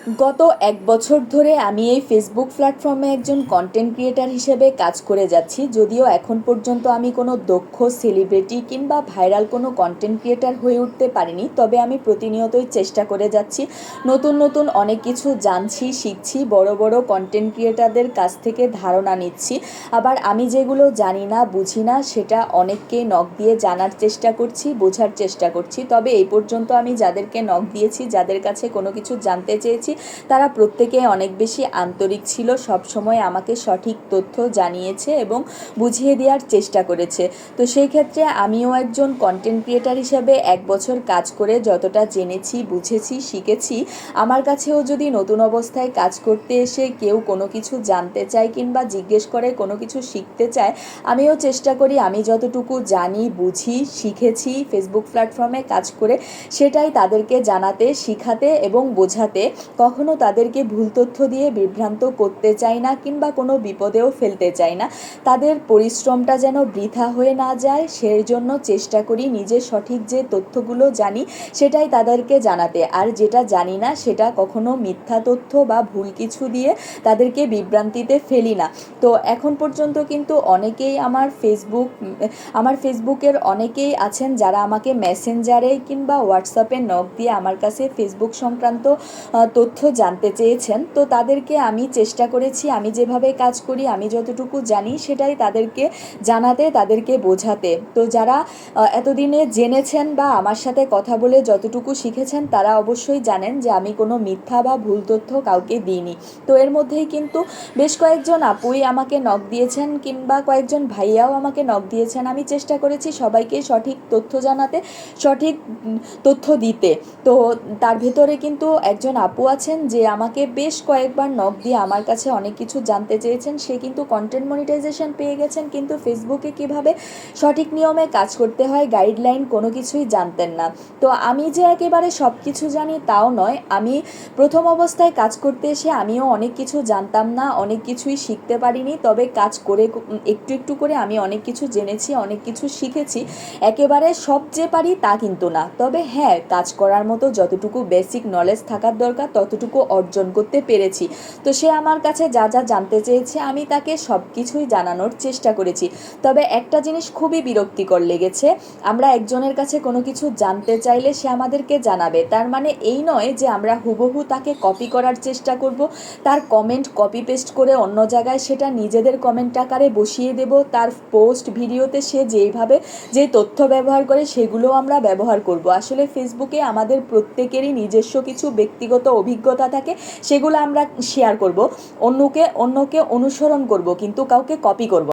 গত এক বছর ধরে আমি এই ফেসবুক প্ল্যাটফর্মে একজন কন্টেন্ট ক্রিয়েটার হিসেবে কাজ করে যাচ্ছি। যদিও এখন পর্যন্ত আমি কোনো দক্ষ সেলিব্রিটি কিংবা ভাইরাল কোনো কন্টেন্ট ক্রিয়েটার হয়ে উঠতে পারিনি, তবে আমি প্রতিনিয়তই চেষ্টা করে যাচ্ছি। নতুন নতুন অনেক কিছু জানছি, শিখছি, বড় বড় কন্টেন্ট ক্রিয়েটারদের কাছ থেকে ধারণা নিচ্ছি। আবার আমি যেগুলো জানি না, বুঝি না, সেটা অনেককে নখ দিয়ে জানার চেষ্টা করছি, বোঝার চেষ্টা করছি। তবে এই পর্যন্ত আমি যাদেরকে নখ দিয়েছি, যাদের কাছে কোনো কিছু জানতে চেয়েছি তারা প্রত্যেকে অনেক বেশি আন্তরিক ছিল, সব সময় আমাকে সঠিক তথ্য জানিয়েছে এবং বুঝিয়ে দেওয়ার চেষ্টা করেছে। তো সেই ক্ষেত্রে আমিও একজন কন্টেন্ট ক্রিয়েটার হিসেবে এক বছর কাজ করে যতটা জেনেছি, বুঝেছি, শিখেছি, আমার কাছেও যদি নতুন অবস্থায় কাজ করতে এসে কেউ কোনো কিছু জানতে চায় কিংবা জিজ্ঞেস করে কোনো কিছু শিখতে চায়, আমিও চেষ্টা করি, আমি যতটুকু জানি, বুঝি, শিখেছি ফেসবুক প্ল্যাটফর্মে কাজ করে, সেটাই তাদেরকে জানাতে, শিখাতে এবং বোঝাতে। কখনো তাদেরকে ভুল তথ্য দিয়ে বিভ্রান্ত করতে চাই না কিংবা কোনো বিপদেও ফেলতে চাই না। তাদের পরিশ্রমটা যেন বৃথা হয়ে না যায় সেই জন্য চেষ্টা করি নিজের সঠিক যে তথ্যগুলো জানি সেটাই তাদেরকে জানাতে। আর যেটা জানি না সেটা কখনো মিথ্যা তথ্য বা ভুল কিছু দিয়ে তাদেরকে বিভ্রান্তিতে ফেলি না। তো এখন পর্যন্ত কিন্তু অনেকেই আমার ফেসবুক আমার ফেসবুকের অনেকেই আছেন যারা আমাকে মেসেঞ্জারে কিংবা হোয়াটসঅ্যাপে নক দিয়ে আমার কাছে ফেসবুক সংক্রান্ত আহ, তথ্য জানতে চেয়েছেন, তো তাদেরকে আমি চেষ্টা করেছি, আমি যেভাবে কাজ করি, আমি যতটুকু জানি সেটাই তাদেরকে জানাতে, তাদেরকে বোঝাতে। তো যারা এতদিনে জেনেছেন বা আমার সাথে কথা বলে যতটুকু শিখেছেন, তারা অবশ্যই জানেন যে আমি কোনো মিথ্যা বা ভুল তথ্য কাউকে দিইনি। তো এর মধ্যেই কিন্তু বেশ কয়েকজন আপুই আমাকে নখ দিয়েছেন কিংবা কয়েকজন ভাইয়াও আমাকে নখ দিয়েছেন। আমি চেষ্টা করেছি সবাইকে সঠিক তথ্য জানাতে, সঠিক তথ্য দিতে। তো তার ভেতরে কিন্তু একজন আপু আছেন যে আমাকে বেশ কয়েকবার নখ দিয়ে আমার কাছে অনেক কিছু জানতে চেয়েছেন। সে কিন্তু কন্টেন্ট মনিটাইজেশন পেয়ে গেছেন, কিন্তু ফেসবুকে কীভাবে সঠিক নিয়মে কাজ করতে হয় গাইডলাইন কোনো কিছুই জানতেন না। তো আমি যে একেবারে সব কিছু জানি তাও নয়, আমি প্রথম অবস্থায় কাজ করতে এসে আমিও অনেক কিছু জানতাম না, অনেক কিছুই শিখতে পারিনি, তবে কাজ করে একটু একটু করে আমি অনেক কিছু জেনেছি, অনেক কিছু শিখেছি। একেবারে সব যে পারি তা কিন্তু না। তবে হ্যাঁ কাজ করার মতো যতটুকু বেসিক নলেজ থাকার দরকার ততটুকু অর্জন করতে পেরেছি। তো সে আমার কাছে যা যা জানতে চেয়েছে, আমি তাকে সব কিছুই জানানোর চেষ্টা করেছি। তবে একটা জিনিস খুবই বিরক্তিকর লেগেছে, আমরা একজনের কাছে কোনো কিছু জানতে চাইলে সে আমাদেরকে জানাবে। তার মানে এই নয় যে আমরা হুবহু তাকে কপি করার চেষ্টা করব, তার কমেন্ট কপি পেস্ট করে অন্য জায়গায় সেটা নিজেদের কমেন্ট আকারে বসিয়ে দেব, তার পোস্ট ভিডিওতে সে যেইভাবে যে তথ্য ব্যবহার করে সেগুলো আমরা ব্যবহার করব। আসলে ফেসবুকে আমাদের প্রত্যেকেরই নিজস্ব কিছু ব্যক্তিগত অভিজ্ঞতা থাকে সেগুলো আমরা শেয়ার করব। অন্যকে অন্যকে অনুসরণ করব কিন্তু কাউকে কপি করব